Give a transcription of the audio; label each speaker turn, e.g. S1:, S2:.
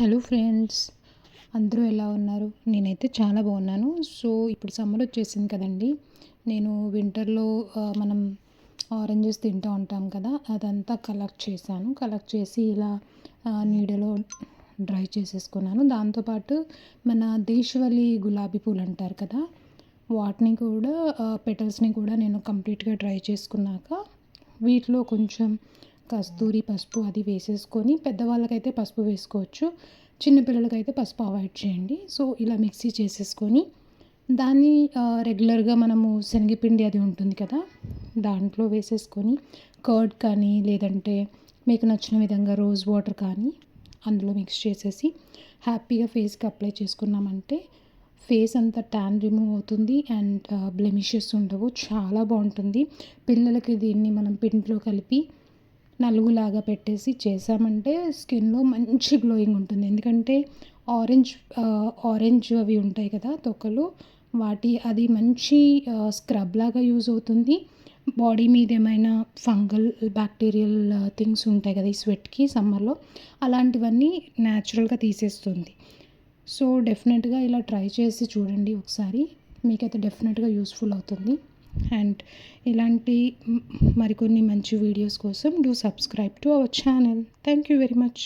S1: Hello friends అందరూ ఎలా ఉన్నారు? నేనైతే చాలా బాగున్నాను. సో ఇప్పుడు సమ్మర్ వచ్చేసింది కదండి. నేను వింటర్లో మనం ఆరెంజెస్ తింటూ ఉంటాం కదా అదంతా కలెక్ట్ చేశాను. కలెక్ట్ చేసి ఇలా నీడలో డ్రై చేసేసుకున్నాను. దాంతోపాటు మన దేశవళి గులాబీ పూలు అంటారు కదా వాటిని కూడా పెటల్స్ని కూడా నేను కంప్లీట్గా డ్రై చేసుకున్నాక వీటిలో కొంచెం కస్తూరి పసుపు అది వేసేసుకొని పెద్దవాళ్ళకైతే పసుపు వేసుకోవచ్చు చిన్నపిల్లలకైతే పసుపు అవాయిడ్ చేయండి. సో ఇలా మిక్సీ చేసేసుకొని దాన్ని రెగ్యులర్గా మనము శనగపిండి అది ఉంటుంది కదా దాంట్లో వేసేసుకొని కర్డ్ కానీ లేదంటే మీకు నచ్చిన విధంగా రోజ్ వాటర్ కానీ అందులో మిక్స్ చేసేసి హ్యాపీగా ఫేస్కి అప్లై చేసుకున్నామంటే ఫేస్ అంతా ట్యాన్ రిమూవ్ అవుతుంది అండ్ బ్లెమిషెస్ ఉండవు. చాలా బాగుంటుంది. పిల్లలకి దీన్ని మనం పిండిలో కలిపి నలుగులాగా పెట్టేసి చేసామంటే స్కిన్లో మంచి గ్లోయింగ్ ఉంటుంది. ఎందుకంటే ఆరెంజ్ ఆరెంజ్ అవి ఉంటాయి కదా తొక్కలు వాటి అది మంచి స్క్రబ్ లాగా యూజ్ అవుతుంది. బాడీ మీద ఏమైనా ఫంగల్ బ్యాక్టీరియల్ థింగ్స్ ఉంటాయి కదా ఈ స్వెట్కి సమ్మర్లో అలాంటివన్నీ న్యాచురల్గా తీసేస్తుంది. సో డెఫినెట్గా ఇలా ట్రై చేసి చూడండి ఒకసారి. మీకైతే డెఫినెట్గా యూస్ఫుల్ అవుతుంది. అండ్ ఇలాంటి మరికొన్ని మంచి వీడియోస్ కోసం do subscribe to our channel thank you very much